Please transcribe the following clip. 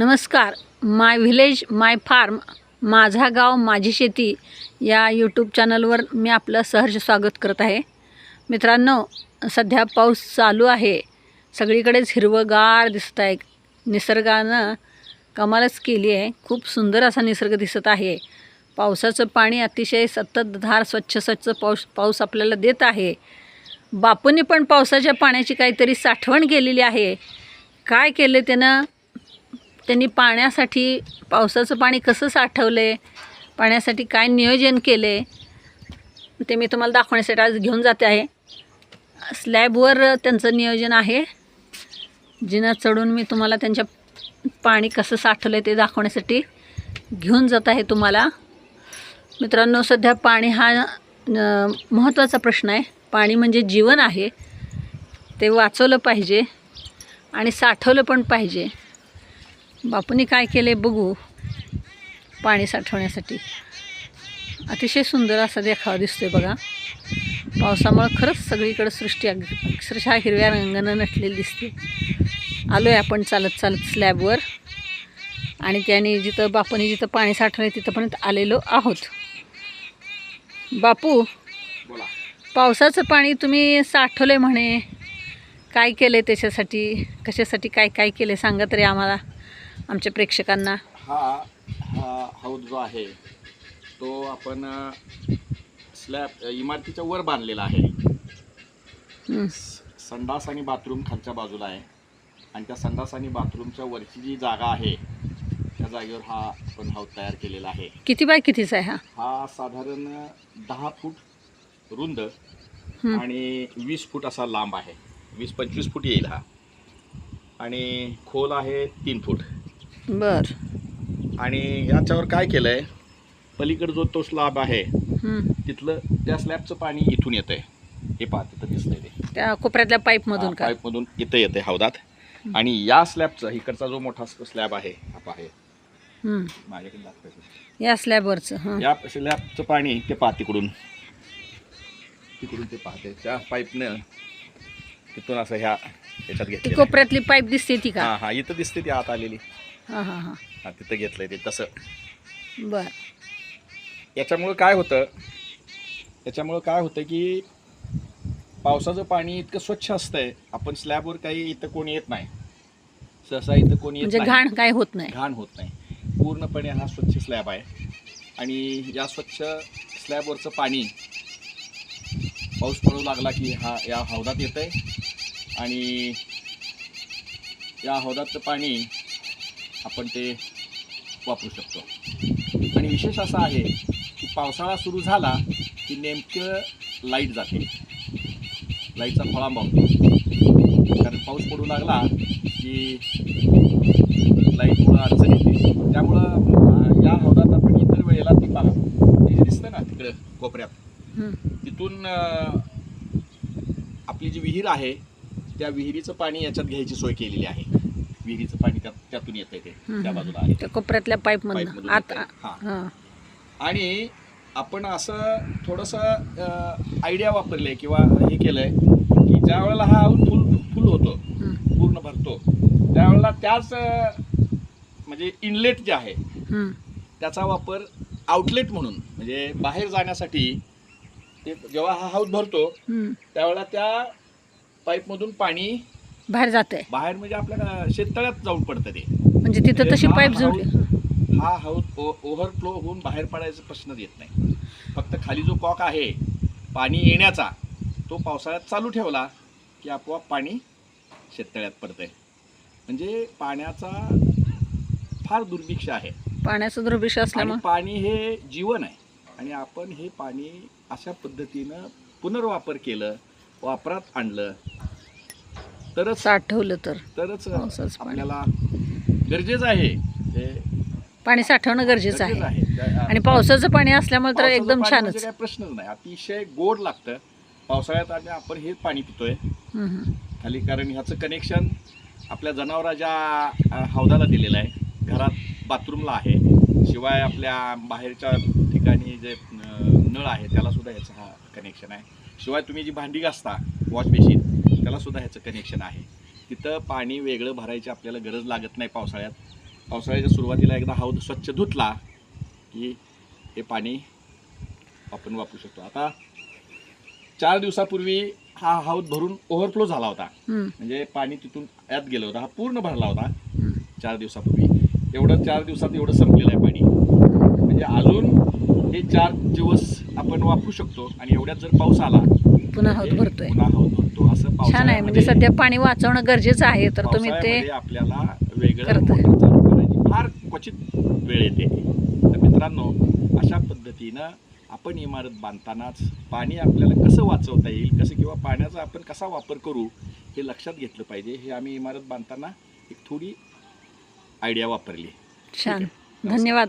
नमस्कार. माय व्हिलेज माय फार्म माझा गाव माझी शेती या यूट्यूब चॅनलवर मी आपलं सहर्ष स्वागत करत आहे. मित्रांनो सध्या पाऊस चालू आहे. सगळीकडेच हिरवंगार दिसत आहे. निसर्गानं कमालच केली आहे. खूप सुंदर असा निसर्ग दिसत आहे. पावसाचं पाणी अतिशय सततधार स्वच्छ स्वच्छ पाऊस पाऊस आपल्याला देत आहे. बापूंनी पण पावसाच्या पाण्याची काहीतरी साठवण केलेली आहे. काय केलं त्यानं? त्यांनी पाण्यासाठी पावसाचं पाणी कसं साठवलं आहे पाण्यासाठी काय नियोजन केले ते मी तुम्हाला दाखवण्यासाठी आज घेऊन जाते आहे. स्लॅबवर त्यांचं नियोजन आहे. जिना चढून मी तुम्हाला त्यांच्या पाणी कसं साठवलं आहे ते दाखवण्यासाठी घेऊन जात आहे तुम्हाला. मित्रांनो सध्या पाणी हा महत्त्वाचा प्रश्न आहे. पाणी म्हणजे जीवन आहे. ते वाचवलं पाहिजे आणि साठवलं पण पाहिजे. बापूंनी काय केले बघू. पाणी साठवण्यासाठी. अतिशय सुंदर असा देखावा दिसतोय बघा. पावसामुळं खरंच सगळीकडे सृष्टी अग अक्षरशः हिरव्या रंगानं नटलेली दिसते. आलो आहे आपण चालत चालत स्लॅबवर. आणि त्याने जिथं बापूने जिथं पाणी साठवलं तिथंपर्यंत आलेलो आहोत. बापू बोला. पावसाचं पाणी तुम्ही साठवलं आहे म्हणे. काय केलं आहे त्याच्यासाठी? कशासाठी काय काय केलं आहे सांगा तरी आम्हाला. आमच्या प्रेक्षकांना? हा हा हौद जो आहे तो आपण स्लॅब इमारतीच्या वर बांधलेला आहे. हं, संडास आणि बाथरूम खालच्या बाजूला आहे. आणि त्या संडास आणि बाथरूमच्या वरची जी जागा आहे त्या जागेवर हा आपण हौद तयार केलेला आहे. किती बाय कितीचा आहे हा? हा साधारण दहा फूट रुंद आणि वीस फूट असा लांब आहे. वीस पंचवीस फूट येईल हा. आणि खोल आहे तीन फूट. बर. आणि याच्यावर काय केलं आहे पलीकडे जो तो स्लॅब आहे हं, तिथलं त्या स्लॅबचं पाणी इथून येतं आहे हे पहा तिथं दिसतंय ते. त्या कोपऱ्यातल्या पाईपमधून का? पाईपमधून इथं येते हौदात. आणि या स्लॅबचा इकडचा जो मोठा स्लॅब आहे हा हे. हं, माझ्याकडे दाखवायचं या स्लॅबवरचं या स्लॅबचं पाणी ते पहा तिकडून. तिकडून ते पाहते त्या पाईपनं तिथून असं ह्या याच्यात ती घेतलं कोपऱ्यातली पाईप दिसते ती का? हा हा इथं दिसते ती आत आलेली. हां हां हां. हा तिथं घेतलंय ते तसं. बर. याच्यामुळं काय होतं? याच्यामुळं काय होतं की पावसाचं पाणी इतकं स्वच्छ असतंय आपण स्लॅबवर काही इथं कोणी येत नाही. सहसा इथं कोणी येत म्हणजे नाही. घाण काय होत नाही. घाण होत नाही. पूर्णपणे हा स्वच्छ स्लॅब आहे. आणि या स्वच्छ स्लॅबवरचं पाणी पाऊस पडू लागला की हा या हौदात येतं आहे आणि या हौदातलं पाणी आपण ते वापरू शकतो. आणि विशेष असं आहे की पावसाळा सुरू झाला की नेमकं लाइट जाते. लाईटचा फळांबा होतो. कारण पाऊस पडू लागला की लाईटमुळं अडचण येते. त्यामुळं या हौदात आपण इतर वेळेला ती पहा. ते दिसतं ना तिकडं कोपऱ्यात हं, तिथून आपली जी विहीर आहे त्या विहिरीचं पाणी याच्यात घ्यायची सोय केलेली आहे. विहिरीचं पाणी त्यात त्यातून येतं ते त्या. बाजूला आहे त्या कोपऱ्यातल्या पाईपमधून आत येतंय. हां. हां आणि आपण असं थोडंसं आयडिया वापरले किंवा हे केलंय की ज्या वेळेला हा फुल फुल होतो पूर्ण भरतो त्यावेळेला त्याच अं, म्हणजे इनलेट जे आहे हं, त्याचा वापर आउटलेट म्हणून म्हणजे बाहेर जाण्यासाठी ते जेव्हा हा हाऊस भरतो. त्यावेळेला त्या पाईपमधून पाणी बाहेर जात बाहेर म्हणजे आपल्या शेततळ्यात जाऊन पडतं ते. म्हणजे तिथं म्हणजे तशी पाईप जोडली हा हाऊस ओव्हरफ्लो होऊन बाहेर पडायचा प्रश्नच येत नाही. फक्त खाली जो कॉक आहे पाणी येण्याचा तो पावसाळ्यात चालू ठेवला की आपोआप पाणी शेततळ्यात पडतंय. म्हणजे पाण्याचा फार दुर्भिक्ष आहे. पाण्याचं दुर्भिक्ष असल्यामुळं. पाणी हे जीवन आहे. आणि आपण हे पाणी अशा पद्धतीनं पुनर्वापर केलं वापरात आणलं तरच साठवलं तर. तरच पावसाचं पाणी. आपल्याला गरजेचं आहे. हे पाणी साठवणं गरजेचं गरजेचं आहे. त्या- आणि पावसाचं पाणी असल्यामुळे तर पावसाचं एकदम पाणी छानच. म्हणजे काही प्रश्नच नाही. अतिशय गोड लागतं. पावसाळ्यात आणि आपण हे पाणी पितोय. हं, हं. खाली कारण ह्याचं कनेक्शन आपल्या जनावराच्या अ, हौदाला दिलेलं आहे. घरात बाथरूमला आहे. शिवाय आपल्या बाहेरच्या ठिकाणी जे अ, नळ आहे त्याला सुद्धा ह्याचं हा कनेक्शन आहे. शिवाय तुम्ही जी भांडी घासता वॉश बेसिन त्याला सुद्धा ह्याचं कनेक्शन आहे. तिथं पाणी वेगळं भरायची आपल्याला गरज लागत नाही पावसाळ्यात. पावसाळ्याच्या सुरुवातीला एकदा हौद स्वच्छ धुतला की हे पाणी आपण वापरू शकतो. आता चार दिवसापूर्वी हा हौद भरून ओव्हरफ्लो झाला होता. म्हणजे पाणी तिथून आत गेलं होतं. हा पूर्ण भरला होता. चार दिवसापूर्वी. एवढं चार दिवसात एवढं संपलेलं आहे पाणी. म्हणजे अजून हे चार दिवस आपण वापरू शकतो आणि एवढ्यात जर पाऊस आला पुन्हा हौद हे भरतोय. छान आहे म्हणजे सध्या पाणी वाचवणं गरजेचं आहे तर तुम्ही ते आपल्याला वेगळं फार क्वचित वेळ येते. तर मित्रांनो अशा पद्धतीनं आपण इमारत बांधतानाच पाणी आपल्याला कसं वाचवता येईल कसं किंवा पाण्याचा आपण कसा वापर करू हे लक्षात घेतलं पाहिजे. हे आम्ही इमारत बांधताना एक थोडी आयडिया वापरली. छान. धन्यवाद.